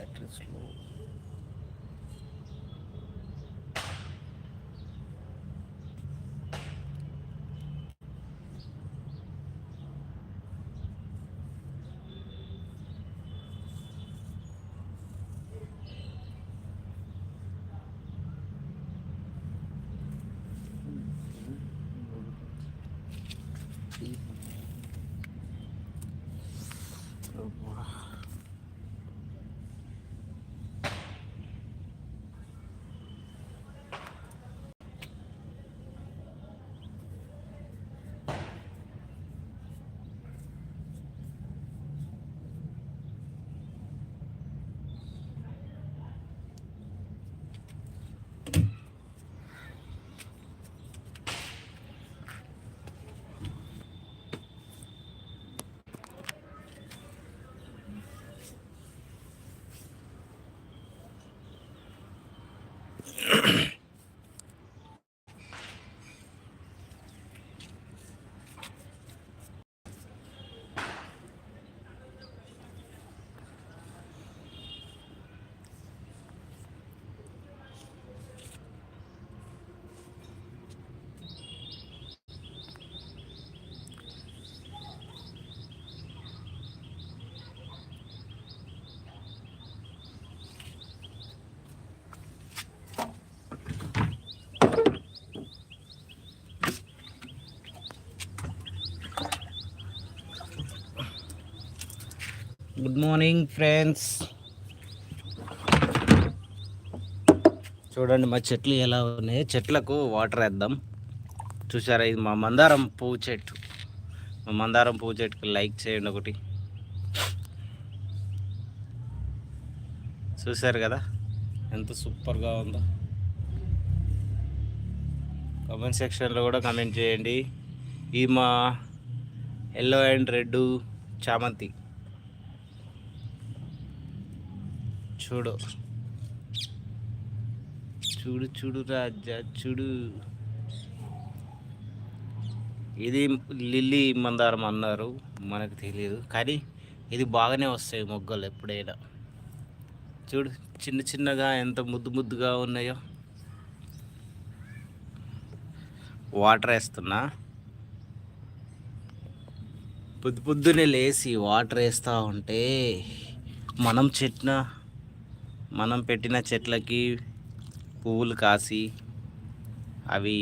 at its low. Good morning friends చూడండి మా చెట్లు ఎలా ఉన్నాయి. చెట్లకు వాటర్ వేద్దాం. చూసారా ఇది మా మందారం పువ్వు చెట్టు. మా మందారం పువ్వు చెట్టుకి లైక్ చేయండి ఒకటి. చూసారు కదా ఎంత సూపర్గా ఉందో. కమెంట్ సెక్షన్లో కూడా కమెంట్ చేయండి. ఈ మా ఎల్లో అండ్ రెడ్ చామంతి. చూడు. చూడు చూడు రాజా చూడు. ఇది లిల్లీ మందారం అన్నారు. మనకు తెలియదు కానీ ఇది బాగానే వస్తాయి మొగ్గలు ఎప్పుడైనా. చూడు చిన్న చిన్నగా ఎంత ముద్దు ముద్దుగా ఉన్నాయో. వాటర్ వేస్తున్నా. పొద్దు పొద్దునే లేచి వాటర్ వేస్తూ ఉంటే మనం చెట్న మనం పెట్టిన చెట్లకి పువ్వులు కాసి అవి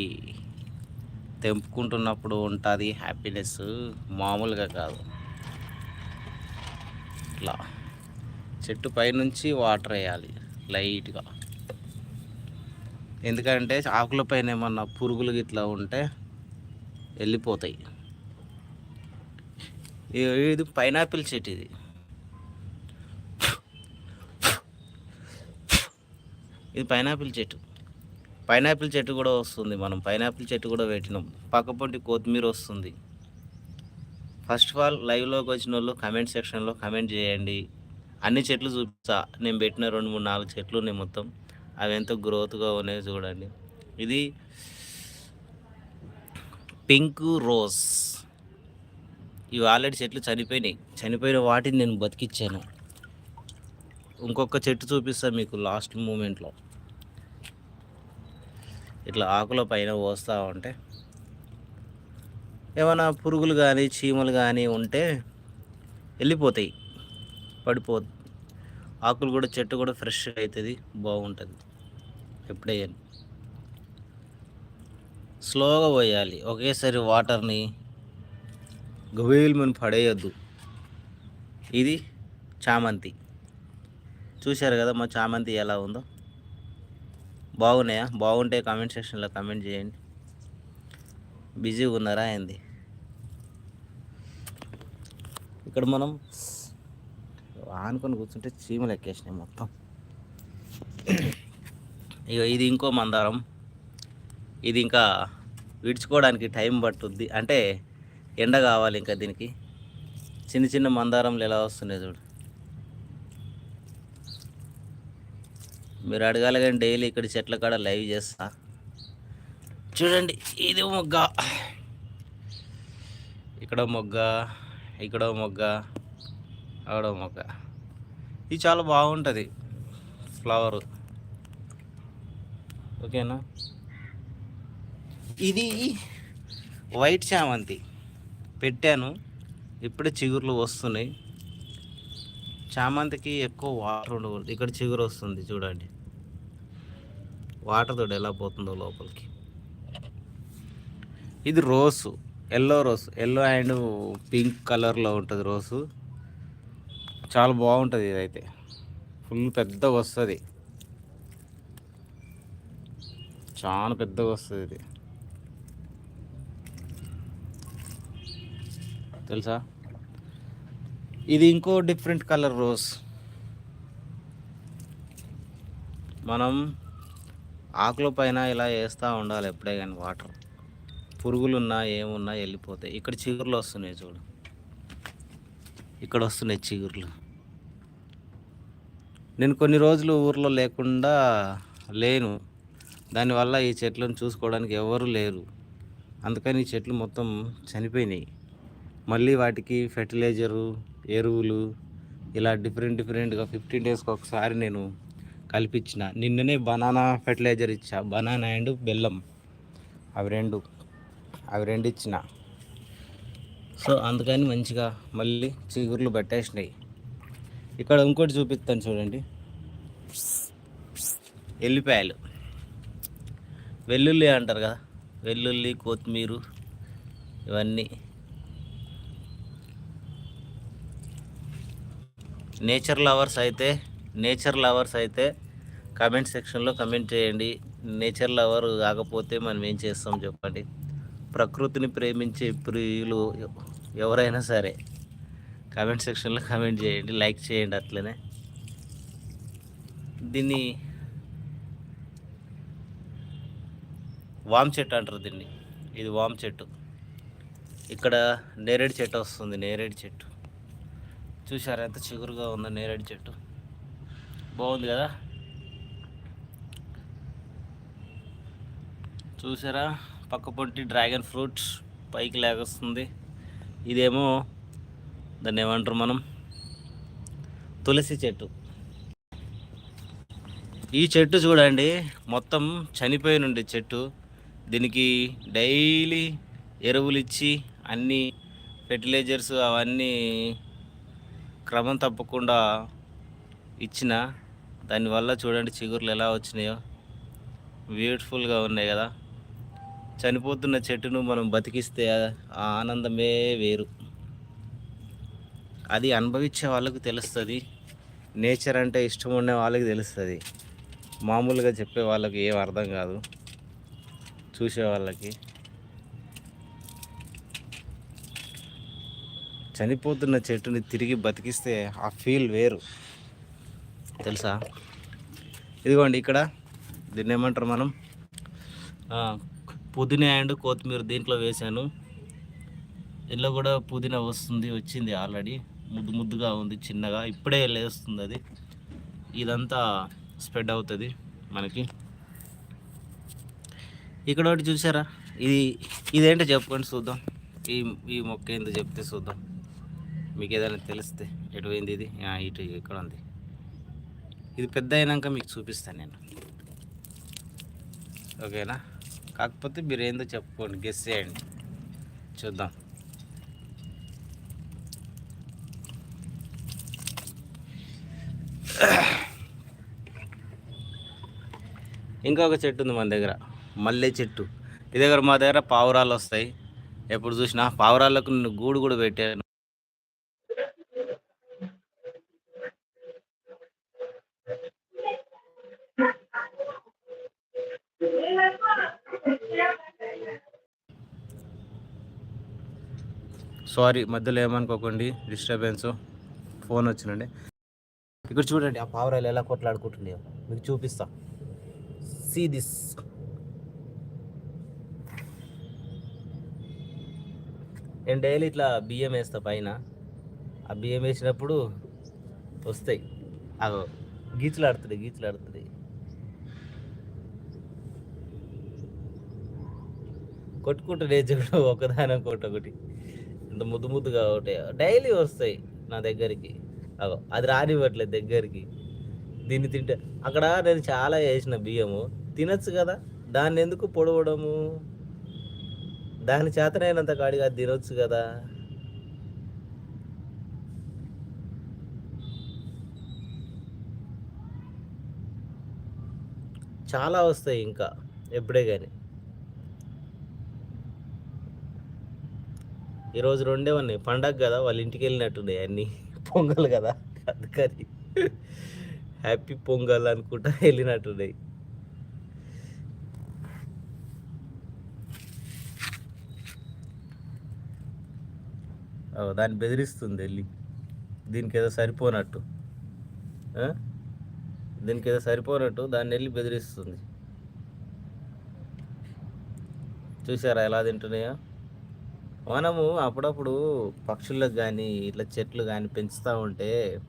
తెంపుకుంటున్నప్పుడు ఉంటుంది హ్యాపీనెస్ మామూలుగా కాదు. ఇట్లా చెట్టు పైనుంచి వాటర్ వేయాలి లైట్గా. ఎందుకంటే ఆకుల పైన ఏమన్నా పురుగులు ఇట్లా ఉంటే వెళ్ళిపోతాయి. ఇది పైనాపిల్ చెట్టు ఇది. ఇది పైనాపిల్ చెట్టు. పైనాపిల్ చెట్టు కూడా వస్తుంది. మనం పైనాపిల్ చెట్టు కూడా పెట్టినాం. పక్కపొంటి కొత్తిమీర వస్తుంది. ఫస్ట్ ఆఫ్ ఆల్ లైవ్లోకి వచ్చిన వాళ్ళు కమెంట్ సెక్షన్లో కమెంట్ చేయండి. అన్ని చెట్లు చూపిస్తా. నేను పెట్టిన రెండు మూడు నాలుగు చెట్లు ఉన్నాయి మొత్తం. అవి ఎంతో గ్రోత్గా ఉన్నాయో చూడండి. ఇది పింక్ రోజ్ ఇవి ఆల్రెడీ చెట్లు చనిపోయినాయి. చనిపోయిన వాటిని నేను బతికిచ్చాను. ఇంకొక చెట్టు చూపిస్తాను మీకు లాస్ట్ మూమెంట్లో. ఇట్లా ఆకుల పైన పోస్తూ ఉంటే ఏమైనా పురుగులు కానీ చీమలు కానీ ఉంటే వెళ్ళిపోతాయి. పడిపో ఆకులు కూడా చెట్టు కూడా ఫ్రెష్గా అవుతుంది బాగుంటుంది. ఎప్పుడేయాలి స్లోగా పోయాలి. ఒకేసారి వాటర్ని గవేల్మని పడేయద్దు. ఇది చామంతి. చూశారు కదా మా చామంతి ఎలా ఉందో? బాగున్నాయా? బాగుంటే కామెంట్ సెక్షన్లో కామెంట్ చేయండి. బిజీగా ఉన్నారా ఏంది? ఇక్కడ మనం ఆనుకొని కూర్చుంటే చీమలు ఎక్కేసినాయి మొత్తం. ఇక ఇది ఇంకో మందారం. ఇది ఇంకా విడుచుకోవడానికి టైం పట్టుద్ది. అంటే ఎండ కావాలి ఇంకా దీనికి. చిన్న చిన్న మందారంలు ఎలా వస్తున్నాయి చూడు. మీరు అడగాలి కానీ డైలీ ఇక్కడ చెట్ల కాడ లైవ్ చేస్తా. చూడండి ఇది మొగ్గ. ఇక్కడ మొగ్గ ఇక్కడ మొగ్గ అక్కడ మొగ్గ. ఇది చాలా బాగుంటుంది ఫ్లవర్. ఓకేనా? ఇది వైట్ చామంతి. పెట్టాను ఇప్పుడే చిగుర్లు వస్తున్నాయి. చామంతికి ఎక్కువ వాటర్ ఉండకూడదు. ఇక్కడ చిగురు వస్తుంది చూడండి. వాటర్ తోడు ఎలా పోతుందో లోపలికి. ఇది rose yellow rose yellow and pink కలర్లో ఉంటుంది రోసు. చాలా బాగుంటుంది ఇదైతే. ఫుల్ పెద్దగా వస్తుంది. చాలా పెద్దగా వస్తుంది ఇది. తెలుసా? ఇది ఇంకో డిఫరెంట్ కలర్ రోజ్ మనం ఆకుల పైన ఇలా వేస్తూ ఉండాలి ఎప్పుడే కానీ వాటర్. పురుగులున్నా ఏమున్నా వెళ్ళిపోతాయి. ఇక్కడ చిగురులు వస్తున్నాయి చూడు. ఇక్కడ వస్తున్నాయి చిగుర్లు. నేను కొన్ని రోజులు ఊర్లో లేకుండా లేను. దానివల్ల ఈ చెట్లను చూసుకోవడానికి ఎవరు లేరు. అందుకని ఈ చెట్లు మొత్తం చనిపోయినాయి. మళ్ళీ వాటికి ఫెర్టిలైజరు ఎరువులు ఇలా డిఫరెంట్ డిఫరెంట్గా ఫిఫ్టీన్ డేస్కి ఒకసారి నేను కల్పించిన. నిన్ననే బనానా ఫెర్టిలైజర్ ఇచ్చా. బనానా అండ్ బెల్లం. అవి రెండు. అవి రెండు ఇచ్చిన. సో అందుకని మంచిగా మళ్ళీ చిగుర్లు పెట్టేసినాయి. ఇక్కడ ఇంకోటి చూపిస్తాను చూడండి. ఎల్లిపాయలు. వెల్లుల్లి అంటారు కదా. వెల్లుల్లి కొత్తిమీర ఇవన్నీ. నేచర్ లవర్స్ అయితే నేచర్ లవర్స్ అయితే కామెంట్ సెక్షన్లో కమెంట్ చేయండి. నేచర్ లవర్ కాకపోతే మనం ఏం చేస్తాం చెప్పండి. ప్రకృతిని ప్రేమించే ప్రియులు ఎవరైనా సరే కామెంట్ సెక్షన్లో కామెంట్ చేయండి. లైక్ చేయండి అట్లనే. దీన్ని వామ్ చెట్టు అంటారు దీన్ని. ఇది వామ్ చెట్టు. ఇక్కడ నేరేడు చెట్టు వస్తుంది. నేరేడు చెట్టు. చూసారా ఎంత చిగురుగా ఉందో నేరేడు చెట్టు. బాగుంది కదా? చూసారా? పక్క పొంటి డ్రాగన్ ఫ్రూట్ పైకి లేకొస్తుంది ఇదేమో దాన్ని ఏమంటారు మనం? తులసి చెట్టు. ఈ చెట్టు చూడండి మొత్తం చనిపోయి చెట్టు. దీనికి డైలీ ఎరువులు ఇచ్చి అన్ని ఫెర్టిలైజర్స్ అవన్నీ క్రమం తప్పకుండా ఇచ్చిన. దానివల్ల చూడండి చిగుర్లు ఎలా వచ్చినాయో. బ్యూటిఫుల్గా ఉన్నాయి కదా. చనిపోతున్న చెట్టును మనం బతికిస్తే ఆ ఆనందమే వేరు. అది అనుభవించే వాళ్ళకు తెలుస్తుంది. నేచర్ అంటే ఇష్టం ఉండే వాళ్ళకి తెలుస్తుంది. మామూలుగా చెప్పే వాళ్ళకి ఏం అర్థం కాదు. చూసే వాళ్ళకి. చనిపోతున్న చెట్టుని తిరిగి బతికిస్తే ఆ ఫీల్ వేరు. తెలుసా? ఇదిగోండి ఇక్కడ దీన్ని ఏమంటారు మనం? పుదీనా అండ్ కొత్తిమీర దీంట్లో వేశాను. ఇందులో కూడా పుదీనా వస్తుంది వచ్చింది ఆల్రెడీ. ముద్దు ముద్దుగా ఉంది చిన్నగా. ఇప్పుడే లేస్తుంది అది. ఇదంతా స్ప్రెడ్ అవుతుంది మనకి. ఇక్కడ ఒకటి చూసారా? ఇది ఇదేంటో చెప్పుకొని చూద్దాం. ఈ ఈ మొక్క ఏందో చెప్తే చూద్దాం. మీకు ఏదైనా తెలిస్తే ఎటు పోయింది ఇది? ఇటు ఇక్కడ ఉంది? ఇది పెద్ద అయినాక మీకు చూపిస్తాను నేను. ఓకేనా? కాకపోతే మీరు ఏందో చెప్పుకోండి గెస్ చేయండి. చూద్దాం. ఇంకొక చెట్టు ఉంది మన దగ్గర మల్లె చెట్టు. ఈ దగ్గర మా దగ్గర పావురాలు వస్తాయి. ఎప్పుడు చూసినా పావురాలకు నేను గూడు కూడా పెట్టాను సారీ మధ్యలో ఏమనుకోకండి డిస్టర్బెన్స్ ఫోన్ వచ్చినండి ఇక్కడ చూడండి ఆ పావురాలు ఎలా కొట్లాడుకుంటున్నాయో. మీకు చూపిస్తా. సీ దిస్ నేను డైలీ ఇట్లా బియ్యం వేస్తా పైన. ఆ బియ్యం వేసినప్పుడు వస్తాయి. అగో గీచులాడుతుంది గీచులాడుతుంది కొట్టుకుంటే చూడు ఒకదాని ఒకటి ఒకటి. ఇంత ముద్దు ముద్దుగా ఒకటి. డైలీ వస్తాయి నా దగ్గరికి. అగో అది రానివ్వట్లేదు దగ్గరికి. దీన్ని తింటే అక్కడ నేను చాలా వేసిన బియ్యము. తినచ్చు కదా దాన్ని ఎందుకు పొడవడము? దాని చేతనైనంత కాడిగా అది తినొచ్చు కదా. చాలా వస్తాయి ఇంకా ఎప్పుడే కానీ ఈరోజు రెండే ఉన్నాయి. పండగ కదా వాళ్ళ ఇంటికి వెళ్ళినట్టున్నాయి అన్నీ. పొంగల్ కదా అందుకని హ్యాపీ పొంగల్ అనుకుంటా వెళ్ళినట్టున్నాయి. దాన్ని బెదిరిస్తుంది వెళ్ళి. దీనికి ఏదో సరిపోనట్టు. దీనికి ఏదో సరిపోనట్టు దాన్ని వెళ్ళి బెదిరిస్తుంది. చూసారా ఎలా తింటున్నాయో? మనము అప్పుడప్పుడు పక్షులకు కానీ ఇట్లా చెట్లు కానీ పెంచుతూ ఉంటే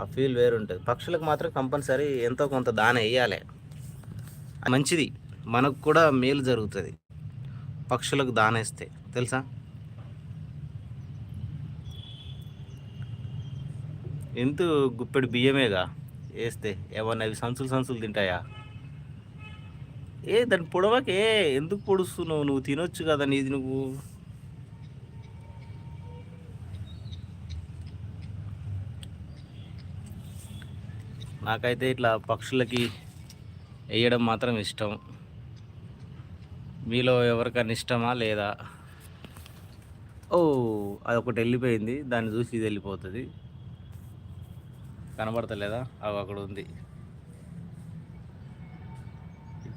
ఆ ఫీల్ వేరు ఉంటుంది పక్షులకు మాత్రం కంపల్సరీ ఎంతో కొంత దాన వేయాలి మంచిది. మనకు కూడా మేలు జరుగుతుంది. పక్షులకు దాన ఇస్తే. తెలుసా? ఎంత గుప్పెడు బియ్యమేగా వేస్తే? ఏమన్నా అవి సంచులు సంచులు తింటాయా? ఏ దాని పొడవకే ఎందుకు పొడుస్తున్నావు? నువ్వు తినొచ్చు కదా నీది నువ్వు. నాకైతే ఇట్లా పక్షులకి వేయడం మాత్రం ఇష్టం. మీలో ఎవరికైనా ఇష్టమా లేదా? ఓ అది ఒకటి వెళ్ళిపోయింది. దాన్ని చూసి ఇది వెళ్ళిపోతుంది. కనబడతలేదా? అవి అక్కడ ఉంది.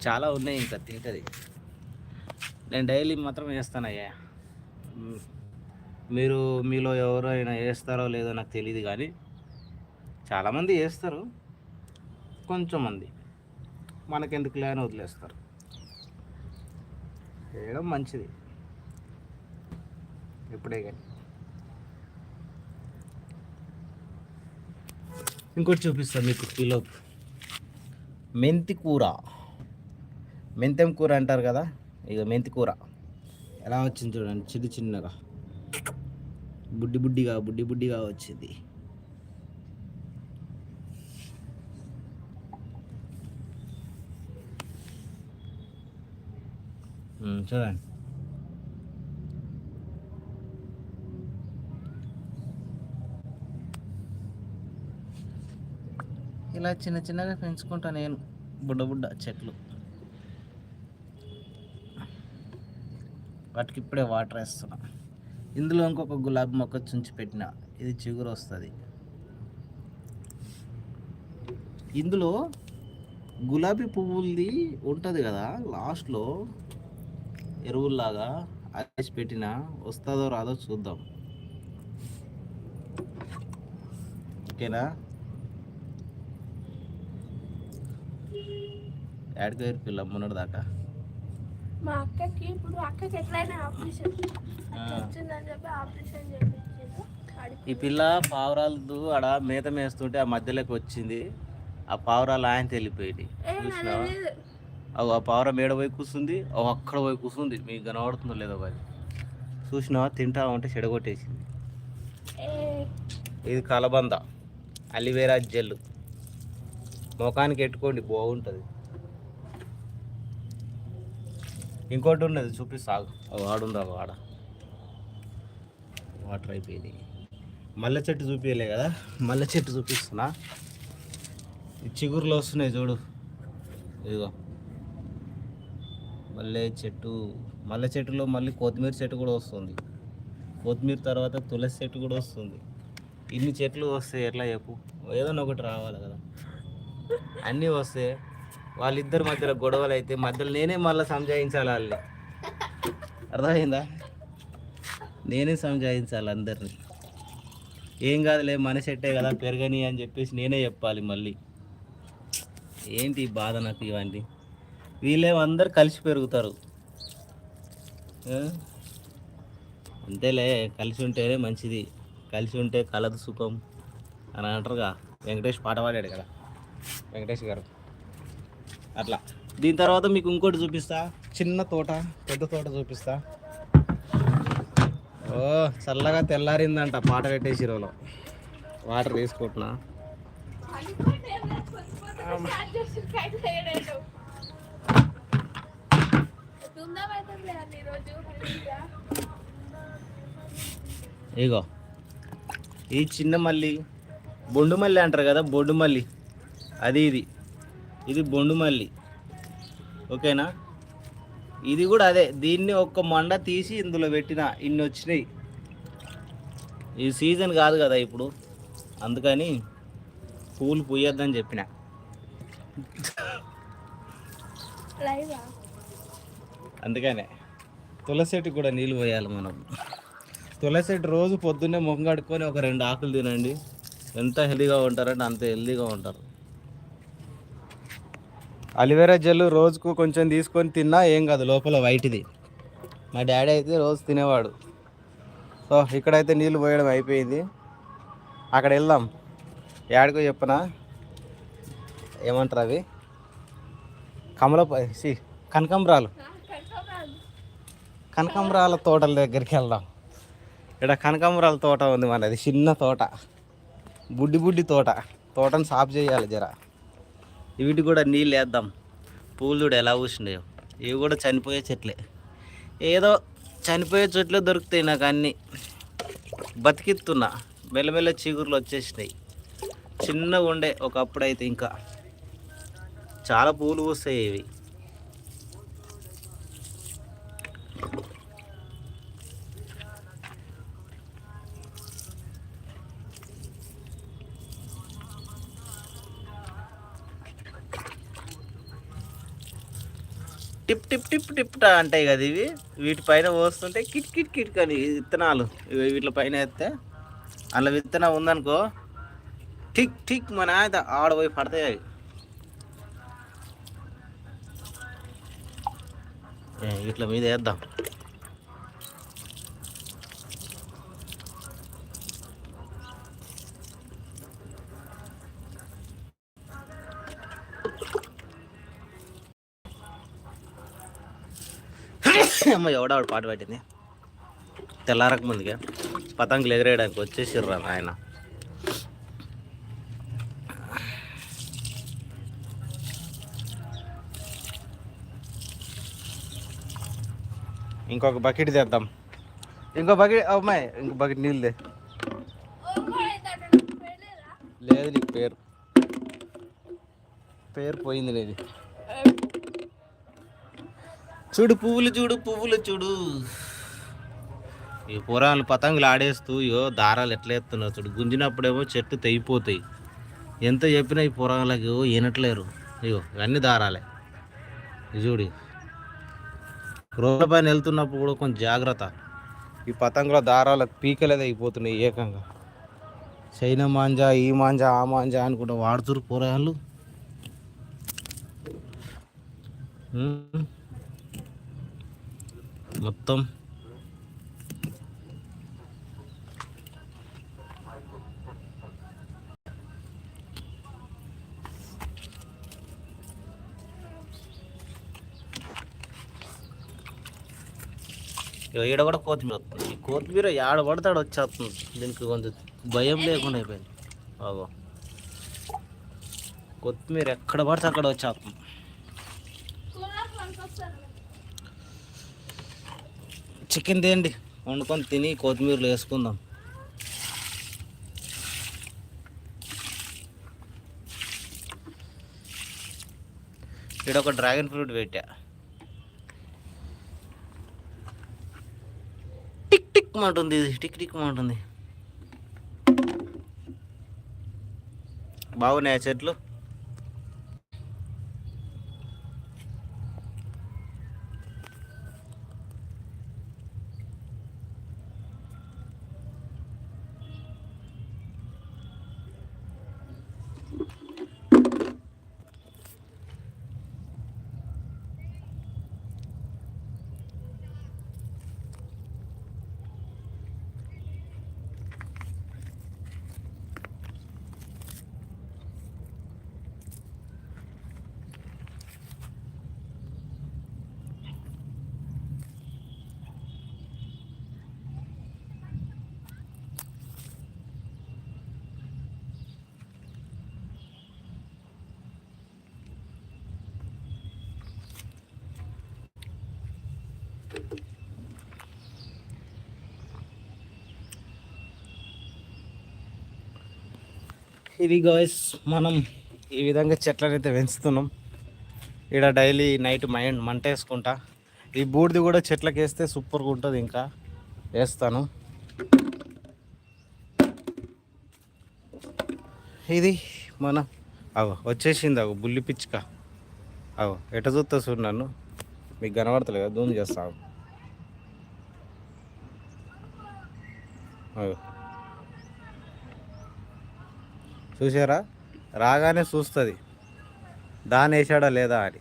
చాలా ఉన్నాయి ఇంకా తింటది. నేను డైలీ మాత్రం వేస్తానయ్యా మీరు మీలో ఎవరైనా వేస్తారో లేదో నాకు తెలియదు కానీ చాలామంది వేస్తారు కొంచెం మంది మనకెందుకు లేని వదిలేస్తారు. వేయడం మంచిది. ఎప్పుడే కానీ. ఇంకోటి చూపిస్తాను మీకు కిలో. మెంతి కూర. మెంతెం కూర అంటారు కదా? ఇక మెంతి కూర. ఎలా వచ్చింది చూడండి. చిన్న చిన్నగా. బుడ్డి బుడ్డిగా బుడ్డి బుడ్డిగా వచ్చింది. చూడండి ఇలా చిన్న చిన్నగా పెంచుకుంటా నేను బుడ్డ బుడ్డ చెట్లు. వాటికి ఇప్పుడే వాటర్ వేస్తున్నా. ఇందులో ఇంకొక గులాబీ మొక్క చుంచి పెట్టిన. ఇది చిగురు వస్తుంది. ఇందులో గులాబీ పువ్వులది ఉంటుంది కదా లాస్ట్లో ఎరువుల్లాగా అరేసి పెట్టిన వస్తుందో రాదో చూద్దాం. ఓకేనా? యాడికి పిల్ల మొన్నటి దాకా మా అక్కకి ఇప్పుడు అక్కకి ఎట్లయినా ఆపరేషన్. వచ్చిందని చెప్పి ఆపరేషన్ చేయించారు ఈ పిల్ల పావురాలతో ఆడ మేత మేస్తుంటే ఆ మధ్యలోకి వచ్చింది. ఆ పావురాలు ఆయన వెళ్ళిపోయింది చూసినావా? ఆ పావుర మేడ పోయి కూర్చుంది అవి అక్కడ పోయి కూర్చుంది మీకు కనబడుతుందో లేదో మరి. చూసినావా? తింటా ఉంటే చెడగొట్టేసింది. ఇది కలబంద. Aloe vera gel. ముఖానికి ఎట్టుకోండి బాగుంటుంది. ఇంకోటి ఉన్నది చూపిస్తా ఆగు. ఆ వాడుందా వాడ వాటర్ అయిపోయింది. మల్లె చెట్టు చూపించలే కదా? మల్లె చెట్టు చూపిస్తున్నా. ఈ చిగురులు వస్తున్నాయి చూడు. ఇదిగో. మళ్ళీ చెట్టు మల్లె చెట్టులో మళ్ళీ కొత్తిమీర చెట్టు కూడా వస్తుంది. కొత్తిమీర తర్వాత తులసి చెట్టు కూడా వస్తుంది. ఇన్ని చెట్లు వస్తాయి ఎట్లా చెప్పు? ఏదైనా ఒకటి రావాలి కదా. అన్నీ వస్తాయి వాళ్ళిద్దరి మధ్యలో గొడవలు అయితే మధ్యలో నేనే మళ్ళీ సంజాయించాలి వాళ్ళని. అర్థమైందా? నేనే సంజాయించాలి అందరిని. ఏం కాదులే మన చెట్టే కదా పెరగని అని చెప్పేసి నేనే చెప్పాలి మళ్ళీ. ఏంటి బాధ నాకు ఇవన్నీ? వీళ్ళేమో అందరు కలిసి పెరుగుతారు. అంతేలే కలిసి ఉంటేనే మంచిది. కలిసి ఉంటే కలదు సుఖం అని అంటారుగా. వెంకటేష్ పాట పాడాడు కదా. వెంకటేష్ గారు. అట్లా. దీని తర్వాత మీకు ఇంకోటి చూపిస్తా. చిన్న తోట పెద్ద తోట చూపిస్తా. ఓ చల్లగా తెల్లారిందంట పాట పెట్టేసి రోజులో వాటర్ తీసుకుంటున్నా అనుకోండి ఏం లేదు, కొద్ది కొద్దిగా స్టార్ట్ చేసి కైట్ వేయలేదు. దుందాం అవుతుంది అండి ఈరోజు హెల్దీగా. ఇగో. ఈ చిన్న మల్లి బొండు మల్లి అంటారు కదా బొండు మల్లి. అది ఇది. ఇది బొండు మల్లి. ఓకేనా? ఇది కూడా అదే. దీన్ని ఒక్క మండ తీసి ఇందులో పెట్టిన ఇన్ని వచ్చినాయి. ఈ సీజన్ కాదు కదా ఇప్పుడు. అందుకని పూలు పూయొద్దని చెప్పిన? అందుకనే తులసి చెట్టుకి కూడా నీళ్ళు పోయాలి మనం. తులసి రోజు పొద్దున్నే ముఖం కడుక్కొని ఒక రెండు ఆకులు తినండి. ఎంత హెల్దీగా ఉంటారంటే అంత హెల్దీగా ఉంటారు. అలివేరా జెల్ రోజుకు కొంచెం తీసుకొని తిన్నా ఏం కాదు లోపల వైట్ది. మా డాడీ అయితే రోజు తినేవాడు. సో ఇక్కడైతే నీళ్ళు పోయడం అయిపోయింది. అక్కడ వెళ్దాం. యాడికో చెప్పనా? ఏమంటారు అవి? కమలప సి కనకంబరాలు. కనకాంబరాల తోటల దగ్గరికి వెళ్దాం. ఇక్కడ కనకాంబరాల తోట ఉంది మనది చిన్న తోట. బుడ్డి బుడ్డి తోట. తోటను సాఫ్ చేయాలి జర. వీటి కూడా నీళ్ళు వేద్దాం. పూలు చూడు ఎలా పూసినాయో. ఇవి కూడా చనిపోయే చెట్లే. ఏదో చనిపోయే చెట్లు దొరుకుతాయి నాకు అన్నీ. బతికిస్తున్నా మెల్లమెల్ల చిగురులు వచ్చేసినాయి. చిన్నగా ఉండే ఒకప్పుడు అయితే ఇంకా. చాలా పూలు పూస్తాయి ఇవి. టిప్ టిప్ అంటాయి కదా ఇవి. వీటిపైన పోస్తుంటే కిట్ కిట్ కిట్ కానీ విత్తనాలు. ఇవి వీటి పైన వేస్తే అందులో విత్తనం ఉందనుకో టిక్ టిక్ మన ఆయన ఆడపోయి పడతాయి అవి. ఏ, ఇట్లా మీద వేద్దాం. అమ్మ ఎవడావిడ పాట పెట్టింది తెల్లారక ముందుగా పతంగులు ఎగరేయడానికి వచ్చేసిర్రా ఆయన ఇంకొక బకెట్ తెద్దాం. ఇంకో బకెట్ అమ్మాయి ఇంకో బకెట్ నీళ్ళు లేదు నీకు పేరు. పేరు పోయింది లేదు చూడు పువ్వులు చూడు పువ్వులు చూడు. ఈ పురాలు పతంగులు ఆడేస్తూ యో దారాలు ఎట్లా ఎత్తున్నారు చూడు. గుంజినప్పుడేమో చెట్టు తెగిపోతాయి. ఎంత చెప్పినా ఈ పురాలకు ఈనట్లేరు అయ్యో ఇవన్నీ దారాలే. చూడు. రోడ్ల పైన వెళ్తున్నప్పుడు కూడా కొంచెం జాగ్రత్త. ఈ పతంగుల దారాలకు పీకలే తెగిపోతున్నాయి ఏకంగా. చైనా మాంజా ఈ మాంజా ఆ మాంజా అనుకుంటా వాడుతురు కూరగాయలు మొత్తం. ఈడ కూడా కొత్తిమీర వస్తుంది. ఈ కొత్తిమీర ఆడ పడతాడు వచ్చేస్తుంది. దీనికి కొంచెం భయం లేకుండా అయిపోయింది. బాగో కొత్తిమీర ఎక్కడ పడితే అక్కడ వచ్చేస్తుంది. చికెన్ తేయండి. వండుకొని తిని కొత్తిమీరలు వేసుకుందాం. ఇక్కడ ఒక డ్రాగన్ ఫ్రూట్ పెట్టా. టిక్ టిక్ మాటుంది ఇది. టిక్ టిక్ మాటుంది బాగున్నాయి ఆ చెట్లు? ఇది గాయస్ మనం ఈ విధంగా చెట్లను అయితే పెంచుతున్నాం. ఇక్కడ డైలీ నైట్ మైండ్ మంట వేసుకుంటా ఈ బూడిది కూడా చెట్లకి వేస్తే సూపర్గా ఉంటుంది ఇంకా. వేస్తాను. ఇది మన అగో వచ్చేసింది అగో బుల్లి పిచ్చుక. అగో ఎట చూస్తా చూడు నన్ను. మీకు కనబడతలే కదా దూమ్ చేస్తాను అగో చూసారా రాగానే చూస్తుంది. దాని వేసాడా లేదా అని.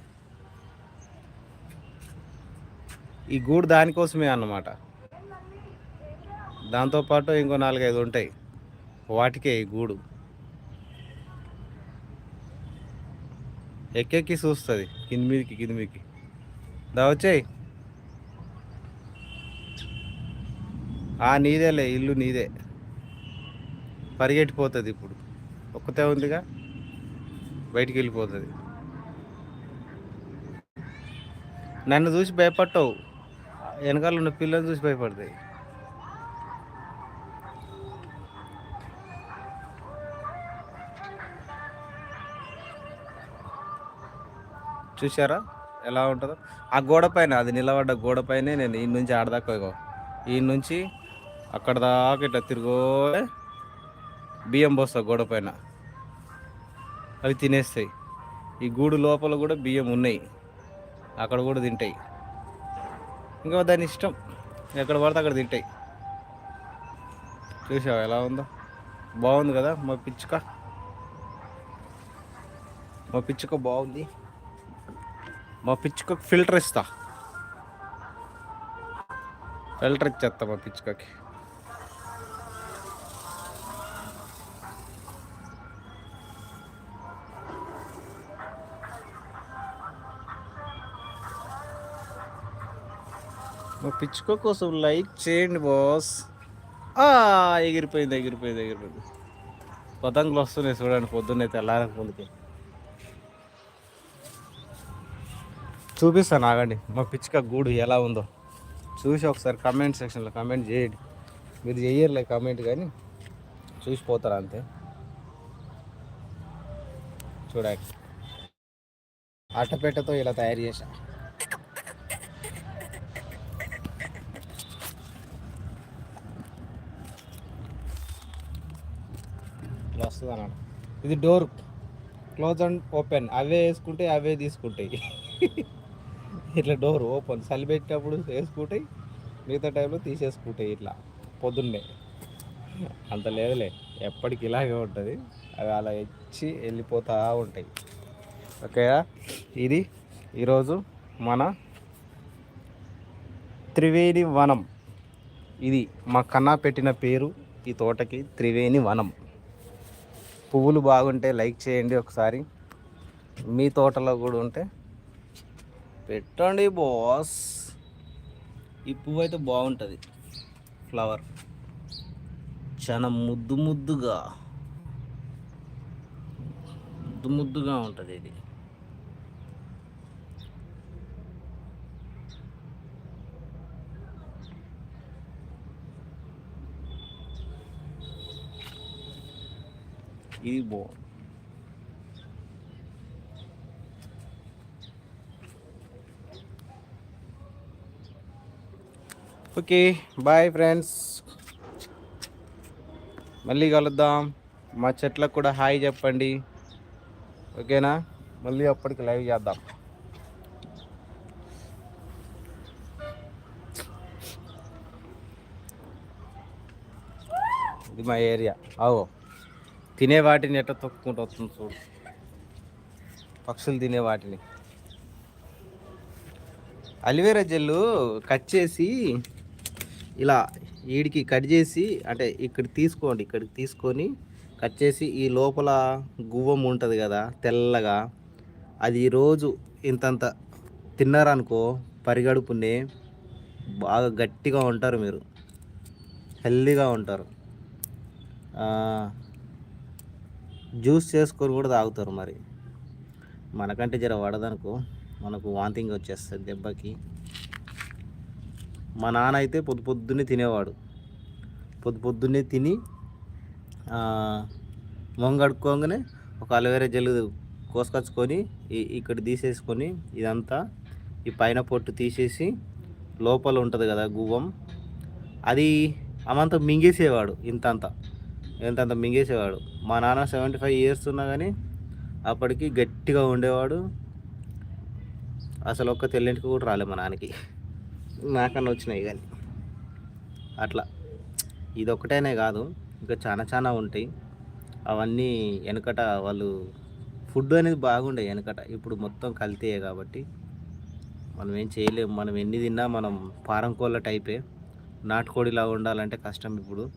ఈ గూడు దానికోసమే అన్నమాట. దాంతోపాటు ఇంకో నాలుగైదు ఉంటాయి. వాటికే ఈ గూడు. ఎక్కెక్కి చూస్తుంది. కింది మీదకి కింది మీదకి. దా వచ్చేయి. ఆ నీదేలే ఇల్లు నీదే. పరిగెట్టిపోతుంది ఇప్పుడు. ఒక్కతే ఉందిగా? బయటికి వెళ్ళిపోతుంది. నన్ను చూసి భయపడతావు. వెనకాల ఉన్న పిల్లలు చూసి భయపడతాయి. చూసారా ఎలా ఉంటుందో? ఆ గోడ పైన అది నిలబడ్డ గోడ పైనే నేను ఈ నుంచి ఆడదాకా ఈ నుంచి అక్కడ దాకా ఇట్లా తిరుగో బియ్యం పోస్తా గోడ పైన. అవి తినేస్తాయి. ఈ గూడు లోపల కూడా బియ్యం ఉన్నాయి. అక్కడ కూడా తింటాయి. ఇంకా దాని ఇష్టం. ఎక్కడ పడితే అక్కడ తింటాయి. చూసావా ఎలా ఉందో? బాగుంది కదా మా పిచ్చుక? మా పిచ్చుక బాగుంది. మా పిచ్చుక ఫిల్టర్ ఇస్తా. ఫిల్టర్ ఇచ్చేస్తా మా పిచ్చుకకి. పిచ్చుక కోసం లైక్ చేయండి బాస్. ఎగిరిపోయింది ఎగిరిపోయింది ఎగిరిపోయింది. పతంగులు వస్తున్నాయి చూడండి పొద్దున్నే తెల్లారక ముందుకి. చూపిస్తాను ఆగండి. మా పిచ్చుక గూడు ఎలా ఉందో. చూసి ఒకసారి కమెంట్ సెక్షన్లో కమెంట్ చేయండి. మీరు చేయర్లే కమెంట్ కానీ చూసిపోతారు అంతే. చూడండి. అట్టపెట్టతో ఇలా తయారు చేశాను ఇట్లా వస్తుంది అన్నమాట ఇది డోర్ క్లోజ్ అండ్ ఓపెన్. అవే వేసుకుంటే అవే తీసుకుంటాయి. ఇట్లా డోర్ ఓపెన్. చలి పెట్టినప్పుడు వేసుకుంటాయి మిగతా టైంలో తీసేసుకుంటాయి ఇట్లా పొద్దున్నే. అంత లేదులే ఎప్పటికి ఇలాగే ఉంటుంది. అవి అలా ఇచ్చి వెళ్ళిపోతూ ఉంటాయి. ఓకే ఇది ఈరోజు మన త్రివేణి వనం. ఇది మా కన్నా పెట్టిన పేరు ఈ తోటకి త్రివేణి వనం. పువ్వులు బాగుంటే లైక్ చేయండి ఒకసారి. మీ తోటలో కూడా ఉంటే పెట్టండి బాస్. ఈ పువ్వు అయితే బాగుంటుంది. ఫ్లవర్ చాలా ముద్దు ముద్దుగా. ముద్దు ముద్దుగా ఉంటుంది ఇది. ఇది బాగుంది ఓకే బాయ్ ఫ్రెండ్స్ మళ్ళీ కలుద్దాం. మా చెట్లకు కూడా హాయ్ చెప్పండి. ఓకేనా మళ్ళీ అప్పటికి లైవ్ చేద్దాం. ఇది మా ఏరియా. అవో తినే వాటిని ఎట్లా తొక్కుకుంటూ వస్తుంది చూడు. పక్షులు తినే వాటిని. అలివేరా జెల్లు కట్ చేసి ఇలా వీడికి కట్ చేసి అంటే ఇక్కడ తీసుకోండి ఇక్కడికి తీసుకొని కట్ చేసి ఈ లోపల గువ్వం ఉంటుంది కదా తెల్లగా అది రోజు ఇంతంత తిన్నారనుకో పరిగడుపునే బాగా గట్టిగా ఉంటారు మీరు. హెల్దీగా ఉంటారు. జ్యూస్ చేసుకొని కూడా తాగుతారు మరి. మనకంటే జర పడదనుకో మనకు వాంతింగ్ వచ్చేస్తుంది దెబ్బకి. మా నాన్న అయితే పొద్దు పొద్దున్నే తినేవాడు. పొద్దు పొద్దున్నే తిని మొంగడుకోగానే ఒక అలోవెరా జెల్ కోసుకొచ్చుకొని ఇక్కడ తీసేసుకొని ఇదంతా ఈ పైన పొట్టు తీసేసి లోపల ఉంటుంది కదా గువ్వం. అది అమంతా మింగేసేవాడు ఇంతంతా. ఎంత అంత మింగేసేవాడు. మా నాన్న సెవెంటీ ఫైవ్ ఇయర్స్ ఉన్నా కానీ అప్పటికి గట్టిగా ఉండేవాడు. అసలు ఒక్క తెల్లింటికి కూడా రాలే మా నాన్నకి. నాకన్నా వచ్చినాయి కానీ. అట్లా. ఇది ఒకటేనే కాదు ఇంకా చాలా చాలా ఉంటాయి. అవన్నీ వెనకట వాళ్ళు ఫుడ్ అనేది బాగుండే వెనకట ఇప్పుడు మొత్తం కల్తీయే కాబట్టి. మనం ఏం చేయలేము మనం ఎన్ని తిన్నా మనం పారం కోళ్ళ టైపే. నాటుకోడిలా ఉండాలంటే కష్టం ఇప్పుడు.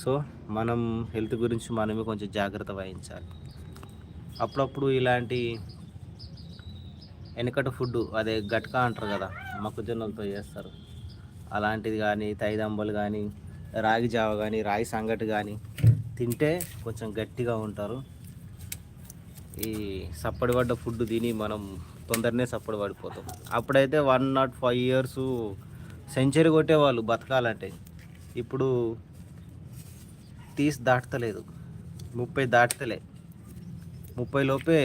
సో మనం హెల్త్ గురించి మనమే కొంచెం జాగ్రత్త వహించాలి. అప్పుడప్పుడు ఇలాంటి వెనకట ఫుడ్ అదే గట్కా అంటారు కదా మొక్కజొన్నలతో చేస్తారు. అలాంటిది కానీ తైదంబలు కానీ రాగి జావ కానీ రాగి సంగటి కానీ తింటే కొంచెం గట్టిగా ఉంటారు. ఈ సప్పడిపడ్డ ఫుడ్ తిని మనం తొందరనే సప్పడి పడిపోతాం అప్పుడైతే one nought five years century కొట్టేవాళ్ళు బతకాలంటే. ఇప్పుడు తీసి దాటతలేదు. ముప్పై దాటుతలే. ముప్పై లోపే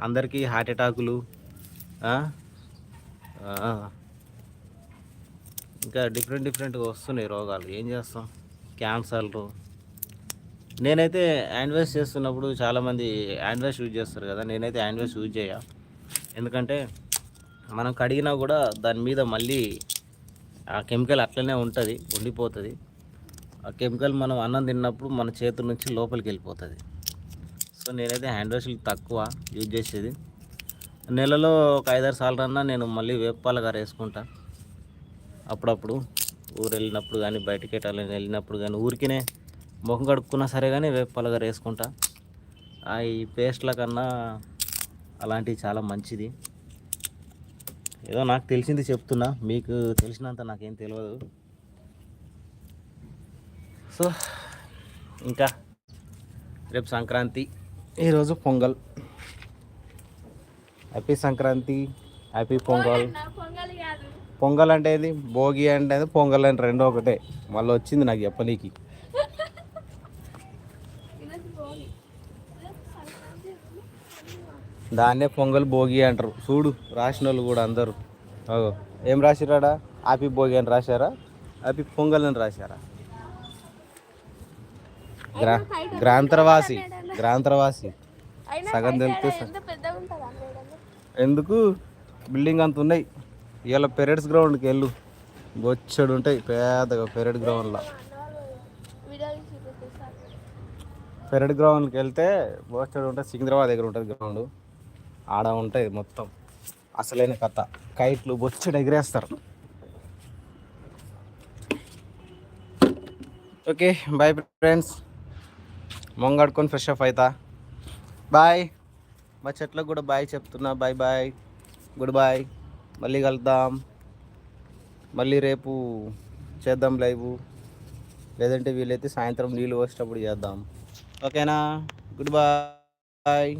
అందరికీ హార్ట్ అటాకులు ఇంకా డిఫరెంట్ డిఫరెంట్గా వస్తున్నాయి రోగాలు. ఏం చేస్తాం? క్యాన్సర్లు. నేనైతే హ్యాండ్వాష్ చేస్తున్నప్పుడు చాలామంది హ్యాండ్వాష్ యూజ్ చేస్తారు కదా. నేనైతే హ్యాండ్వాష్ యూజ్ చేయ. ఎందుకంటే మనం కడిగినా కూడా దాని మీద మళ్ళీ ఆ కెమికల్ అట్లనే ఉంటుంది ఉండిపోతుంది. ఆ కెమికల్ మనం అన్నం తిన్నప్పుడు మన చేతుల నుంచి లోపలికి వెళ్ళిపోతుంది. సో నేనైతే హ్యాండ్ వాష్లు తక్కువ యూజ్ చేసేది. నెలలో ఒక ఐదారు సార్లు అన్నా నేను మళ్ళీ వేపాల గారు వేసుకుంటా. అప్పుడప్పుడు ఊరు వెళ్ళినప్పుడు కానీ బయటికి వెళ్ళాలని వెళ్ళినప్పుడు కానీ ఊరికినే ముఖం కడుక్కున్నా సరే కానీ వేపాల గారు వేసుకుంటా. ఆ ఈ పేస్ట్ల కన్నా అలాంటివి చాలా మంచిది. ఏదో నాకు తెలిసింది చెప్తున్నా మీకు తెలిసినంత నాకేం తెలియదు. సో ఇంకా రేపు సంక్రాంతి. ఈరోజు pongal. Happy Sankranti happy Pongal. Pongal అంటే ఏది? భోగి అంటే పొంగల్ అంటే రెండో ఒకటే. మళ్ళీ వచ్చింది నాకు చెప్పనీకి. దాన్నే పొంగల్ భోగి అంటారు. చూడు రాసిన వాళ్ళు కూడా అందరూ. ఏం రాసిరాడా హ్యాపీ భోగి అని రాశారా? హ్యాపీ పొంగల్ అని రాశారా? గ్రా గ్రాంతరవాసి గ్రాంతరవాసి. సగం అందడం ఎందుకు? బిల్డింగ్ అంత ఉన్నాయి. ఇవాళ పెరడ్స్ గ్రౌండ్కి వెళ్ళు. బొచ్చడు ఉంటాయి పెద్దగా పెరడ్ గ్రౌండ్లో. పెరడ్ గ్రౌండ్కి వెళ్తే బోస్టడ్ ఉంటుంది సికింద్రాబాద్ దగ్గర ఉంటుంది గ్రౌండ్. ఆడ ఉంటుంది మొత్తం. అసలైన కథ. కైట్లు బొచ్చడు ఎగిరేస్తారు. Okay bye friends. మొంగడుకొని fresh up అవుతా బాయ్ మా చెట్లకు కూడా బాయ్ చెప్తున్నా. బాయ్ బాయ్ గుడ్ బాయ్ మళ్ళీ కలుద్దాం. మళ్ళీ రేపు చేద్దాం లైవ్ లేదంటే వీలైతే సాయంత్రం నీళ్ళు వచ్చేటప్పుడు చేద్దాం. ఓకేనా గుడ్ బాయ్